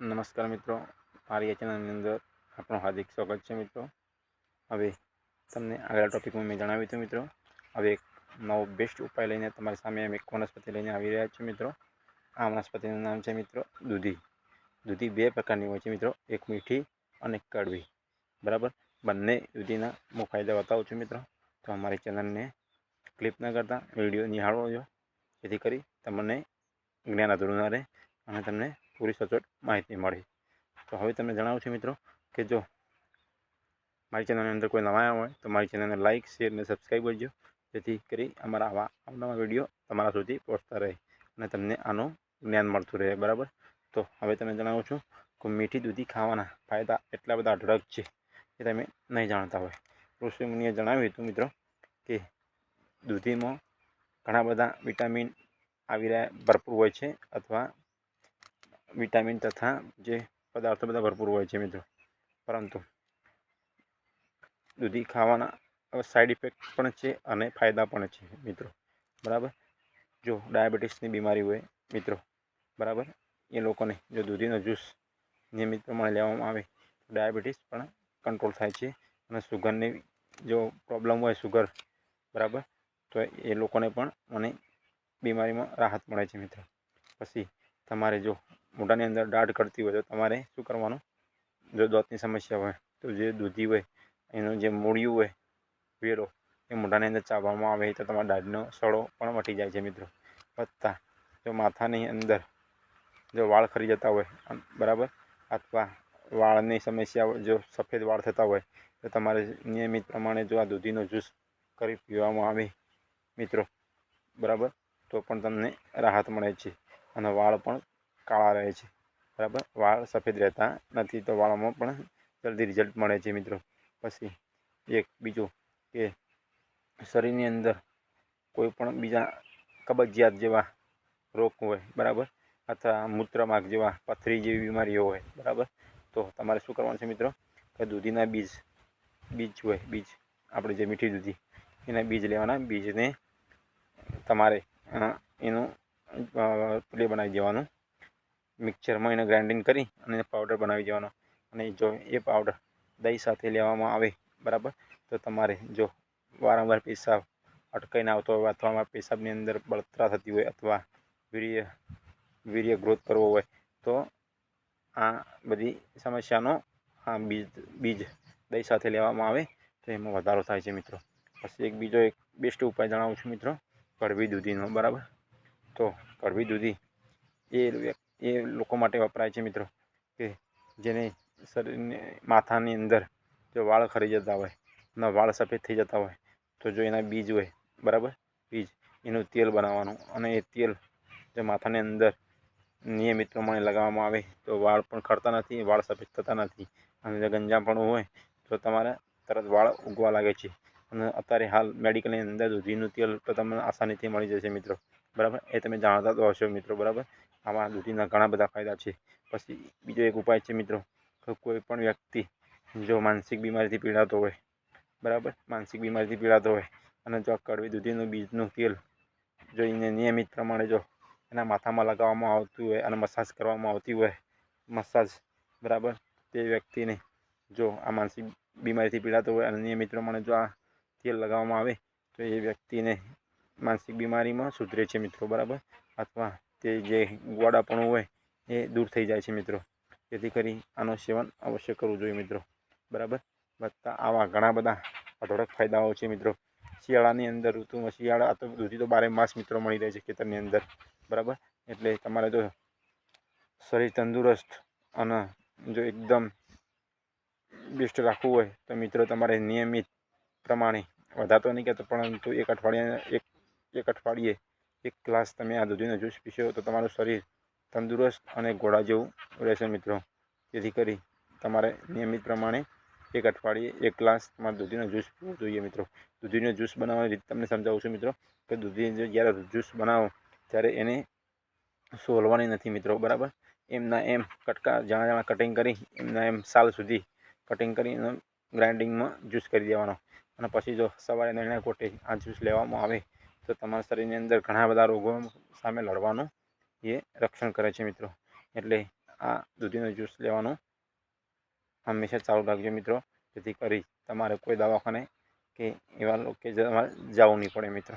નમસ્કાર મિત્રો. મારી આ ચેનલની અંદર આપણું હાર્દિક સ્વાગત છે મિત્રો. હવે તમને આગલા ટોપિકમાં મેં જણાવ્યું હતું મિત્રો. હવે એક નવો બેસ્ટ ઉપાય લઈને તમારી સામે અમે એક વનસ્પતિ લઈને આવી રહ્યા છીએ મિત્રો. આ વનસ્પતિનું નામ છે મિત્રો દૂધી. દૂધી બે પ્રકારની હોય છે મિત્રો. એક મીઠી અને કડવી. બરાબર? બંને દૂધીના હું ફાયદા બતાવું છું મિત્રો. તો અમારી ચેનલને ક્લિપ ન કરતા વીડિયો નિહાળો જો જેથી કરી તમને જ્ઞાન અધૂરું ન રહે અને તમને પૂરી સચોટ માહિતી મળી. તો હવે તમને જણાવું છું મિત્રો કે જો મારી ચેનલની અંદર કોઈ નવા આવ્યા હોય તો મારી ચેનલને લાઇક શેર અને સબસ્ક્રાઈબ કરજો. જેથી કરી અમારા આવા અવનવા વીડિયો તમારા સુધી પહોંચતા રહે અને તમને આનું જ્ઞાન મળતું રહે, બરાબર? તો હવે તમે જણાવું છું કે મીઠી દૂધી ખાવાના ફાયદા એટલા બધા ડ્રગ છે એ તમે નહીં જાણતા હોય. ઋષિ મુનિએ જણાવ્યું હતું મિત્રો કે દૂધીમાં ઘણા બધા વિટામિન આવી રહ્યા, ભરપૂર હોય છે અથવા વિટામિન તથા જે પદાર્થો બધા ભરપૂર હોય છે મિત્રો. પરંતુ દૂધી ખાવાના સાઈડ ઇફેક્ટ પણ છે અને ફાયદા પણ છે મિત્રો. બરાબર? જો ડાયાબિટીસની બીમારી હોય મિત્રો, બરાબર? એ લોકોને જો દૂધીનો જ્યુસ નિયમિત પ્રમાણે લેવામાં આવે, તો ડાયાબિટીસ પણ કંટ્રોલ થાય છે અને સુગરની જો પ્રોબ્લેમ હોય સુગર બરાબર? તો એ લોકોને પણ મને બીમારીમાં રાહત મળે છે મિત્રો. પછી તમારે જો મોઢાની અંદર દાઢ કરતી હોય તો તમારે શું કરવાનું? જો દાંતની સમસ્યા હોય તો જે દૂધી હોય, એનું જે મૂળિયું હોય, વેરો, એ મોઢાની અંદર ચાવવામાં આવે તો તમારા દાઢનો સડો પણ મટી જાય છે મિત્રો. વત્તા જો માથાની અંદર જો વાળ ખરી જતા હોય બરાબર? અથવા વાળની સમસ્યા જો સફેદ વાળ થતા હોય, તો તમારે નિયમિત પ્રમાણે જો આ દૂધીનો જ્યુસ કરી પીવામાં આવે મિત્રો, બરાબર? તો પણ તમને રાહત મળે છે. અને વાળ પણ કાળા રહે છે. બરાબર? વાળ સફેદ રહેતા નથી તો વાળોમાં પણ જલ્દી રિઝલ્ટ મળે છે મિત્રો. પછી એક બીજું કે શરીરની અંદર કોઈ પણ બીજા કબજિયાત જેવા રોગ હોય, બરાબર? અથવા મૂત્રમાર્ગ જેવા પથરી જેવી બીમારીઓ હોય, બરાબર? તો તમારે શું કરવાનું છે મિત્રો? કે દૂધીના બીજ બીજ હોય, બીજ, આપણે જે મીઠી દૂધી, એના બીજ લેવાના. બીજને તમારે એનું પ્લે બનાવી દેવાનું. મિક્સરમાં એને ગ્રાઇન્ડિંગ કરી અને પાવડર બનાવી દેવાનો. અને જો એ પાવડર દહીં સાથે લેવામાં આવે, બરાબર? તો તમારે જો વારંવાર પેશાબ અટકાઈને આવતો હોય, અથવા પેશાબની અંદર બળતરા થતી હોય, અથવા વીર્ય વીર્ય ગ્રોથ કરવો હોય, તો આ બધી સમસ્યાનો આ બીજ બીજ દહીં સાથે લેવામાં આવે, તો એમાં વધારો થાય છે મિત્રો. પછી એક બીજો એક બેસ્ટ ઉપાય જણાવું છું મિત્રો. કડવી દૂધીનો, બરાબર? તો કડવી દૂધી એ એ લોકો માટે વપરાય છે મિત્રો, કે જેને શરીરને, માથાની અંદર જો વાળ ખરી જતા હોય, ના વાળ સફેદ થઈ જતા હોય, તો જો એના બીજ હોય, બરાબર? બીજ, એનું તેલ બનાવવાનું અને એ તેલ જો માથાની અંદર નિયમિત પ્રમાણે લગાવવામાં આવે, તો વાળ પણ ખરતા નથી, વાળ સફેદ થતા નથી અને જો ગંજાપણું હોય, તો તમારે તરત વાળ ઉગવા લાગે છે. અને અત્યારે હાલ મેડિકલની અંદર દૂધીનું તેલ તો તમને આસાનીથી મળી જશે મિત્રો. બરાબર? એ તમે જાણતા તો હશો મિત્રો, બરાબર? આમાં દૂધીના ઘણા બધા ફાયદા છે. પછી બીજો એક ઉપાય છે મિત્રો કોઈ પણ વ્યક્તિ જો માનસિક બીમારીથી પીડાતો હોય, બરાબર? માનસિક બીમારીથી પીડાતો હોય અને જો આ કડવી દૂધીનું બીજનું તેલ જો એને નિયમિત પ્રમાણે જો એના માથામાં લગાવવામાં આવતું હોય અને મસાજ કરવામાં આવતી હોય, મસાજ, બરાબર? તે વ્યક્તિને જો આ માનસિક બીમારીથી પીડાતો હોય અને નિયમિત પ્રમાણે જો આ તેલ લગાવવામાં આવે, તો એ વ્યક્તિને માનસિક બીમારીમાં સુધરે છે મિત્રો, બરાબર? અથવા તે જે ગોડાપણું હોય એ દૂર થઈ જાય છે મિત્રો. જેથી કરી આનું સેવન અવશ્ય કરવું જોઈએ મિત્રો, બરાબર? બધા આવા ઘણા બધા અઢળક ફાયદાઓ છે મિત્રો. શિયાળાની અંદર ઋતુમાં શિયાળા તો દૂધી તો બારે માસ મિત્રો મળી રહે છે ખેતરની અંદર, બરાબર? એટલે તમારે જો શરીર તંદુરસ્ત અને જો એકદમ બેસ્ટ રાખવું હોય તો મિત્રો તમારે નિયમિત પ્રમાણે વધારતો નહીં કહેતો પરંતુ એક અઠવાડિયા, એક એક અઠવાડિયે એક ગ્લાસ તમે આ દૂધીનો જ્યુસ પીશો તો તમારું શરીર તંદુરસ્ત અને ઘોડા જેવું રહેશે મિત્રો. જેથી કરી તમારે નિયમિત પ્રમાણે એક અઠવાડિયે એક ગ્લાસ તમારે દૂધીનો જ્યુસ પીવો જોઈએ મિત્રો. દૂધીનો જ્યુસ બનાવવાની રીત તમને સમજાવું છું મિત્રો કે દૂધી જ્યારે જ્યુસ બનાવો ત્યારે એને સોલવાની નથી મિત્રો, બરાબર? એમના એમ કટકા જાણા જાણા કટિંગ કરી, એમના એમ સાલ સુધી કટિંગ કરી ગ્રાઇન્ડિંગમાં જ્યુસ કરી દેવાનો. અને પછી જો સવારે નિર્ણય કોટે આ જ્યુસ લેવામાં આવે તો તમારા શરીરની અંદર ઘણા બધા રોગો સામે લડવાનું એ રક્ષણ કરે છે મિત્રો. એટલે આ દૂધીનો જ્યુસ લેવાનું હંમેશા ચાલુ રાખજો મિત્રો. જેથી કરી તમારે કોઈ દવાખાને કે એવા લોકો કે જવું નહીં પડે મિત્રો.